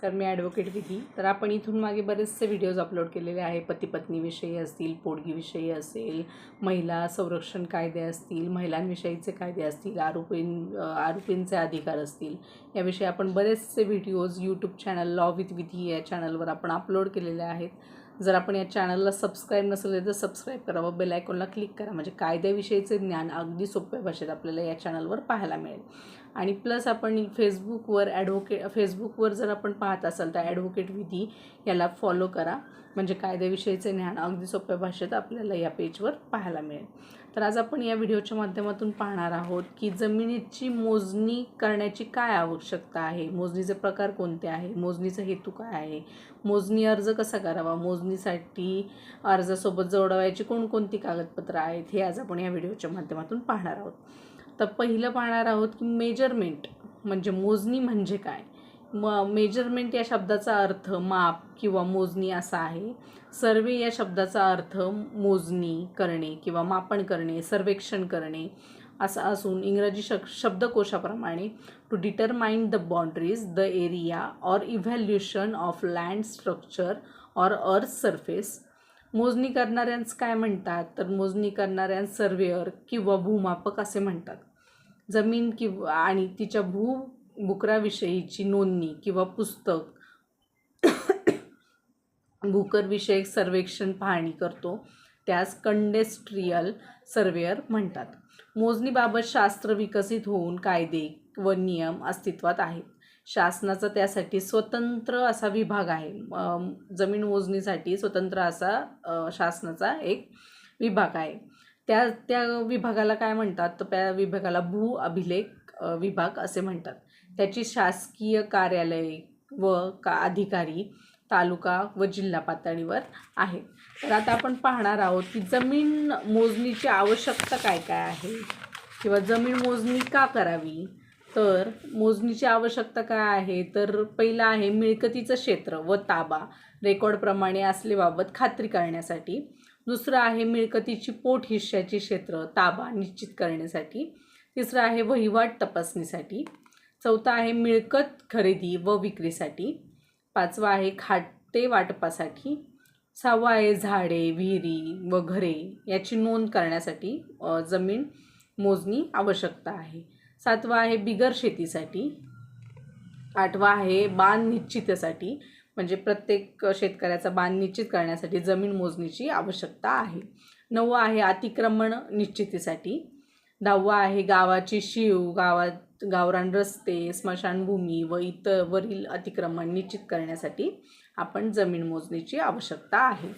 नमस्कार मी ॲडव्होकेट विधी तर आपण इथून मागे बरेचसे व्हिडिओज अपलोड केलेले आहे पतीपत्नीविषयी असतील पोडगीविषयी असेल महिला संरक्षण कायदे असतील महिलांविषयीचे कायदे असतील आरोपीं आरोपींचे अधिकार असतील. याविषयी आपण बरेचसे videos YouTube channel law with Vidhi या चॅनलवर आपण अपलोड केलेले आहेत. जर आपण या चॅनलला सबस्क्राईब नसेल तर सबस्क्राईब करा व बेल आयकॉनला क्लिक करा. म्हणजे कायद्याविषयीचे ज्ञान अगदी सोप्या भाषेत आपल्याला या चॅनलवर पाहायला मिळेल. आणि प्लस आपण फेसबुकवर ॲडव्होकेट फेसबुकवर जर आपण पाहत असाल तर ॲडव्होकेट विधी याला फॉलो करा. म्हणजे कायद्याविषयीचे ज्ञान अगदी सोप्या भाषेत आपल्याला या पेजवर पाहायला मिळेल. तर आज आपण या व्हिडिओच्या माध्यमातून पाहणार आहोत की जमिनीची मोजणी करण्याची काय आवश्यकता आहे? मोजणीचे प्रकार कोणते आहे? मोजणीचा हेतू काय आहे? मोजणी अर्ज कसा करावा? मोजणीसाठी अर्जासोबत जोडवायची कोणकोणती कागदपत्रं आहेत? हे आज आपण या व्हिडिओच्या माध्यमातून पाहणार आहोत. तर पहिलं पाहणार आहोत की मेजरमेंट म्हणजे मोजणी म्हणजे काय? म मेजरमेंट या शब्दाचा अर्थ माप किंवा मोजणी असा आहे. सर्वे या शब्दाचा अर्थ मोजणी करणे किंवा मापन करणे सर्वेक्षण करणे असा असून इंग्रजी श शब्दकोशाप्रमाणे to determine the boundaries the area or evaluation of land structure or earth surface मोजणी करणाऱ्यांस काय म्हणतात? तर मोजणी करणाऱ्यांस सर्वेअर किंवा भूमापक असे म्हणतात. जमीन किंवा आणि तिच्या भू बुकराविषयीची नोंदणी किंवा पुस्तक भूकरविषयक सर्वेक्षण पाहणी करतो. त्यास कंडेस्ट्रियल सर्वेअर म्हणतात. मोजणीबाबत शास्त्र विकसित होऊन कायदे व नियम अस्तित्वात आहेत. शासनाचा त्यासाठी स्वतंत्र असा विभाग आहे. जमीन मोजणीसाठी स्वतंत्र असा शासनाचा एक विभाग आहे. त्या त्या विभागाला काय म्हणतात? तर त्या विभागाला भू अभिलेख विभाग असे म्हणतात. त्याची शासकीय कार्यालय व का अधिकारी तालुका व जिल्हा पातळीवर आहेत तर आता आपण पाहणार आहोत की जमीन मोजणीची आवश्यकता काय काय आहे? किंवा जमीन मोजणी का करावी? तर मोजणीची आवश्यकता काय आहे? तर पहिलं आहे मिळकतीचं क्षेत्र व ताबा. रेकॉर्डप्रमाणे असलेबाबत खात्री करण्यासाठी दुसरं आहे मिळकतीची पोट हिश्श्याची क्षेत्र ताबा निश्चित करण्यासाठी. तिसरं आहे वहिवाट तपासणीसाठी. चौथा आहे मिळकत खरेदी व विक्रीसाठी. पाचवा आहे खाटे वाटपासाठी. सहावा आहे झाडे विहिरी व घरे याची नोंद करण्यासाठी जमीन मोजणी आवश्यकता आहे. सातवा आहे बिगर शेतीसाठी. आठवा आहे बांध निश्चितीसाठी. म्हणजे प्रत्येक शेतकऱ्याचा बांध निश्चित करण्यासाठी जमीन मोजणीची आवश्यकता आहे. नववा आहे अतिक्रमण निश्चितीसाठी. दहावा आहे गावाची शिव गावात गावरान रस्ते स्मशानभूमी व इतर वरील अतिक्रमण निश्चित करण्यासाठी आपण जमीन मोजणीची आवश्यकता आहे.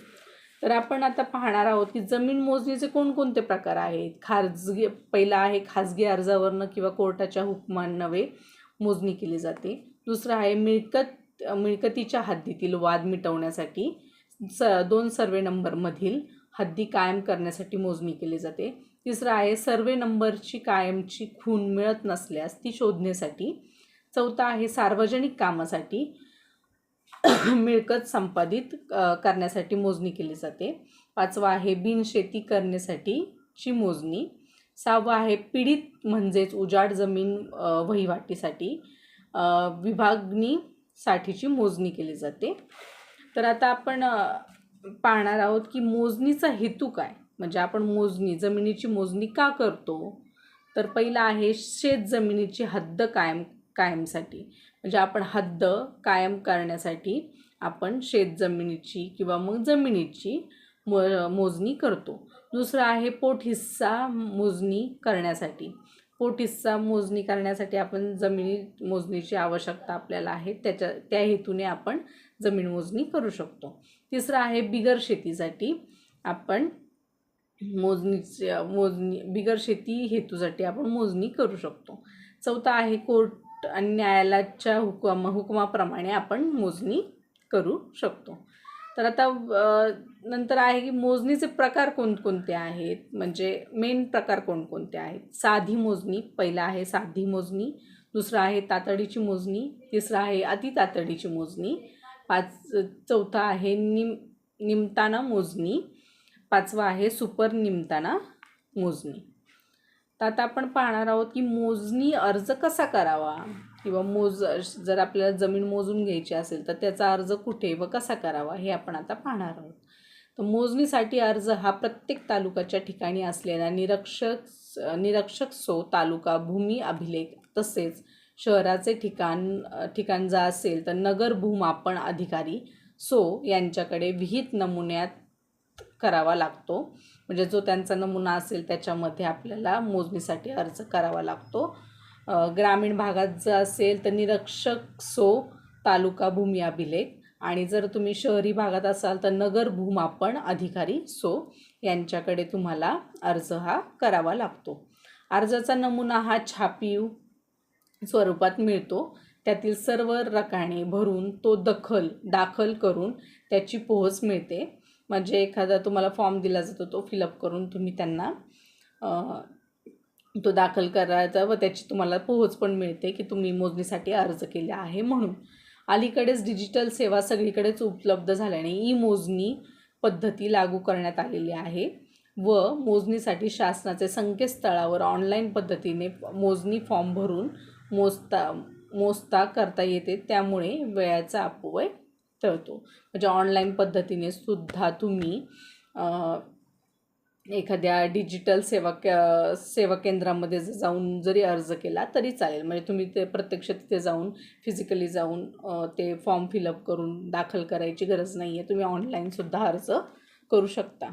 तर आपण आता पाहणार आहोत की जमीन मोजणीचे कोणकोणते प्रकार आहेत? खाजगी पहिला आहे खाजगी अर्जावरनं किंवा कोर्टाच्या हुकमांनवे मोजणी केली जाते. दुसरं आहे मिळकत मिळकतीच्या हद्दीतील वाद मिटवण्यासाठी स दोन सर्वे नंबरमधील हद्दी कायम करण्यासाठी मोजणी केली जाते. तिसरं आहे सर्वे नंबरची कायमची खून मिळत नसल्यास ती शोधण्यासाठी चौथा आहे सार्वजनिक कामासाठी मिळकत संपादित करण्यासाठी मोजणी केली जाते. पाचवा आहे बिनशेती करण्यासाठीची मोजणी. सहावा आहे पीडित म्हणजेच उजाड जमीन वहिवाटीसाठी विभागणी साठीची मोजणी केली जाते. तर आता आपण पाहणार आहोत की मोजणीचा हेतू काय? म्हणजे आपण मोजणी जमिनीची मोजणी का करतो? तर पहिला आहे शेत जमिनीची हद्द कायम कायमसाठी. म्हणजे आपण हद्द कायम करण्यासाठी आपण शेत जमिनीची किंवा मग जमिनीची मो मोजणी करतो. दुसरं आहे पोट हिस्सा मोजणी करण्यासाठी. पोटीसचा मोजणी करण्यासाठी आपण जमिनी मोजणीची आवश्यकता आपल्याला आहे त्याच्या त्या हेतूने आपण जमीन मोजणी करू शकतो. तिसरं आहे बिगर शेतीसाठी आपण मोजणीची मोजणी बिगर शेती हेतूसाठी आपण मोजणी करू शकतो. चौथा आहे कोर्ट आणि न्यायालयाच्या हुकम हुकमाप्रमाणे आपण मोजणी करू शकतो. तर आता नंतर आहे की मोजणीचे प्रकार कोणकोणते आहेत? म्हणजे मेन प्रकार कोणकोणते आहेत? साधी मोजणी पहिला आहे साधी मोजणी दुसरं आहे तातडीची मोजणी तिसरं आहे अति तातडीची मोजणी पाच चौथा आहे निम निमताना मोजणी पाचवा आहे सुपर निमताना मोजणी. तर आता आपण पाहणार आहोत की मोजणी अर्ज कसा करावा? किंवा मोज जर आपल्याला जमीन मोजून घ्यायची असेल तर त्याचा अर्ज कुठे व कसा करावा हे आपण आता पाहणार आहोत. तर मोजणीसाठी अर्ज हा प्रत्येक तालुक्याच्या ठिकाणी असलेला निरक्षक निरक्षक सो तालुका भूमी अभिलेख तसेच शहराचे ठिकाण ठिकाण जर असेल तर नगर भूमापन अधिकारी सो यांच्याकडे विहित नमुन्यात करावा लागतो. म्हणजे जो त्यांचा नमुना असेल त्याच्यामध्ये आपल्याला मोजणीसाठी अर्ज करावा लागतो. ग्रामीण भागात जर असेल तर निरक्षक सो तालुका भूमी अभिलेख. आणि जर तुम्ही शहरी भागात असाल तर नगर भूमापन अधिकारी सो यांच्याकडे तुम्हाला अर्ज हा करावा लागतो. अर्जाचा नमुना हा छापीव स्वरूपात मिळतो. त्यातील सर्व रकाने भरून तो दखल दाखल करून त्याची पोहोच मिळते. म्हणजे एखादा तुम्हाला फॉर्म दिला जातो तो फिलअप करून तुम्ही त्यांना तो दाखल करायचा व त्याची तुम्हाला पोहोच पण मिळते की तुम्ही मोजणीसाठी अर्ज केला आहे म्हणून. अलीकडेच डिजिटल सेवा सगळीकडेच उपलब्ध झाल्याने ई मोजणी पद्धती लागू करण्यात आलेली आहे व मोजणीसाठी शासनाचे संकेतस्थळावर ऑनलाईन पद्धतीने मोजणी फॉर्म भरून मोजता मोजता करता येते त्यामुळे वेळाचा अपव्यय टळतो. म्हणजे ऑनलाईन पद्धतीने सुद्धा तुम्ही एखाद्या डिजिटल सेवा क सेवा केंद्रामध्ये जर जाऊन जरी अर्ज केला तरी चालेल. म्हणजे तुम्ही ते प्रत्यक्ष तिथे जाऊन फिजिकली जाऊन ते फॉर्म फिलअप करून दाखल करायची गरज नाही आहे तुम्ही ऑनलाईनसुद्धा अर्ज करू शकता.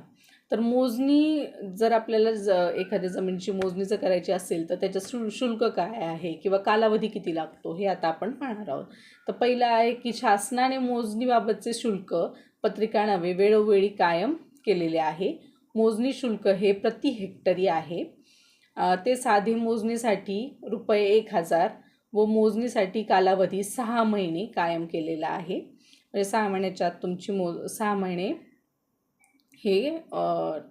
तर मोजणी जर आपल्याला ज एखाद्या जमिनीची मोजणी जर करायची असेल तर त्याचं शु शुल्क काय आहे किंवा कालावधी किती लागतो हे आता आपण पाहणार आहोत. तर पहिलं आहे की शासनाने मोजणीबाबतचे शुल्क पत्रिका नव्हे वेळोवेळी कायम केलेले आहे. मोजणी शुल्क हे प्रति हेक्टरी आहे. ते साधे मोजणीसाठी रुपये एक हजार व मोजणीसाठी कालावधी सहा महिने कायम केलेला आहे. म्हणजे सहा महिन्याच्या आत तुमची मोज सहा महिने हे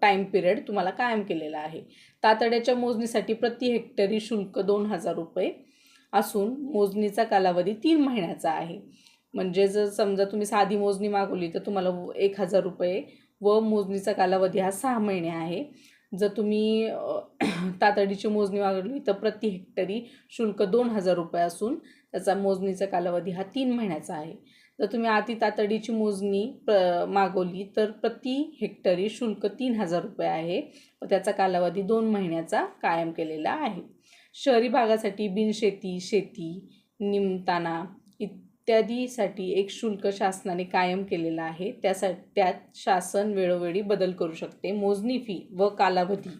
टाईम पिरियड तुम्हाला कायम केलेला आहे. तातड्याच्या मोजणीसाठी प्रति हेक्टरी शुल्क दोन हजार रुपये असून मोजणीचा कालावधी तीन महिन्याचा आहे. म्हणजे जर समजा तुम्ही साधी मोजणी मागवली तर तुम्हाला एक हजार रुपये व मोजणीचा कालावधी हा सहा महिने आहे. जर तुम्ही तातडीची मोजणी मागवली तर प्रति हेक्टरी शुल्क दोन हजार रुपये असून त्याचा मोजणीचा कालावधी हा तीन महिन्याचा आहे. जर तुम्ही अति तातडीची मोजणी प्र मागवली तर प्रति हेक्टरी शुल्क तीन हजार रुपये आहे. व त्याचा कालावधी दोन महिन्याचा कायम केलेला आहे. शहरी भागासाठी बिनशेती शेती निमताना इत्यादीसाठी एक शुल्क शासनाने कायम केलेलं आहे. त्यासाठी त्यात शासन वेळोवेळी बदल करू शकते. मोजणी फी व कालावधी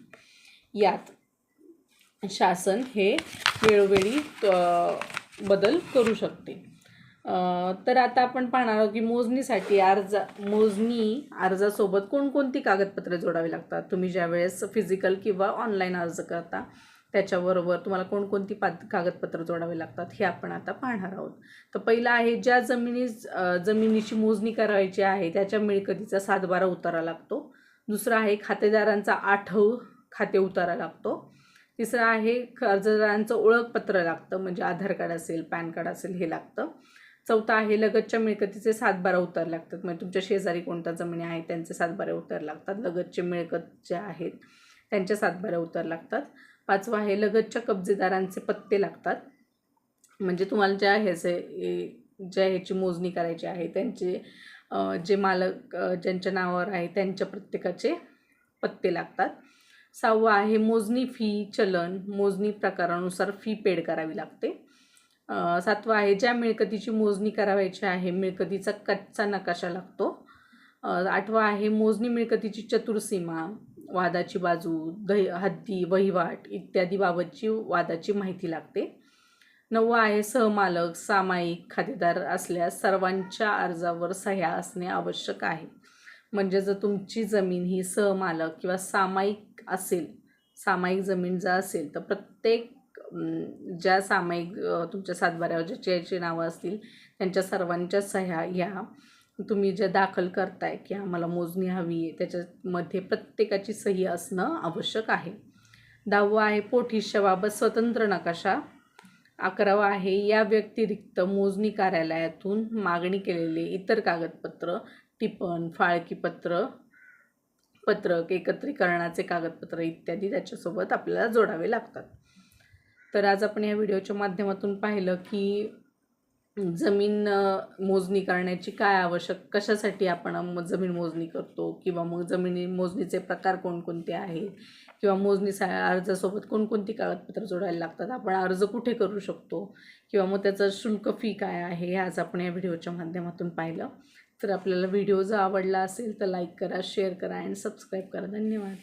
यात शासन हे वेळोवेळी बदल करू शकते. तर आता आपण पाहणार आहोत की मोजणीसाठी अर्ज मोजणी अर्जासोबत कोणकोणती कागदपत्रे जोडावी लागतात? तुम्ही ज्यावेळेस फिजिकल किंवा ऑनलाईन अर्ज करता त्याच्याबरोबर तुम्हाला कोणकोणती पात कागदपत्र जोडावे लागतात हे आपण आता पाहणार आहोत. तर पहिलं आहे ज्या जमिनी जमिनीची मोजणी करायची आहे त्याच्या मिळकतीचा सातबारा उतारा लागतो. दुसरा आहे खातेदारांचा आठव खाते उतारा लागतो. तिसरं आहे अर्जदारांचं ओळखपत्र लागतं म्हणजे आधार कार्ड असेल पॅन कार्ड असेल हे लागतं. चौथा आहे लगतच्या मिळकतीचे सातबारा उतार लागतात म्हणजे तुमच्या शेजारी कोणत्या जमिनी आहेत त्यांचे सातबारे उतार लागतात. लगतचे मिळकत जे आहेत त्यांचे सातबारे उतार लागतात. पाचवा आहे लगतच्या कब्जेदारांचे पत्ते लागतात. म्हणजे तुम्हाला ज्या ह्याचे ज्या ह्याची मोजणी करायची आहे त्यांचे जे मालक ज्यांच्या नावावर आहे त्यांच्या प्रत्येकाचे पत्ते लागतात. सहावं आहे मोजणी फी चलन मोजणी प्रकारानुसार फी पेड करावी लागते. सातवा सातवं आहे ज्या मिळकतीची मोजणी करावायची आहे मिळकतीचा कच्चा नकाशा लागतो. आठवा आहे मोजणी मिळकतीची चतुर्सीमा वादाची बाजू दही हद्दी वहिवाट इत्यादी बाबतची वादाची माहिती लागते. नववा आहे सहमालक सामायिक खातेदार असल्यास सर्वांच्या अर्जावर सह्या असणे आवश्यक आहे. म्हणजे जर तुमची जमीन ही सहमालक किंवा सामायिक असेल सामायिक जमीन जर असेल तर प्रत्येक ज्या सामायिक तुमच्या सातबाऱ्यावर ज्याची याची नावं असतील त्यांच्या सर्वांच्या सह्या ह्या तुम्ही जे दाखल करताय की आम्हाला मोजणी हवी आहे त्याच्यामध्ये प्रत्येकाची सही असणं आवश्यक आहे. दहावं आहे पोठीशाबाबत स्वतंत्र नकाशा. अकरावा आहे या व्यतिरिक्त मोजणी कार्यालयातून मागणी केलेले इतर कागदपत्र टिपण फाळकीपत्र पत्रक एकत्रीकरणाचे कागदपत्र इत्यादी त्याच्यासोबत आपल्याला जोडावे लागतात. तर आज आपण या व्हिडिओच्या माध्यमातून पाहिलं की जमीन मोजणी करण्याची काय आवश्यक कशासाठी आपण जमीन मोजणी करतो? किंवा मग जमिनी मोजणीचे प्रकार कोणकोणते आहेत? किंवा मोजणी सा अर्जासोबत कोणकोणती कागदपत्र जोडायला लागतात? आपण अर्ज कुठे करू शकतो? किंवा मग त्याचं शुल्क फी काय आहे? हे आज आपण या व्हिडिओच्या माध्यमातून पाहिलं. तर आपल्याला व्हिडिओ जर आवडला असेल तर लाईक करा शेअर करा अँड सबस्क्राईब करा. धन्यवाद.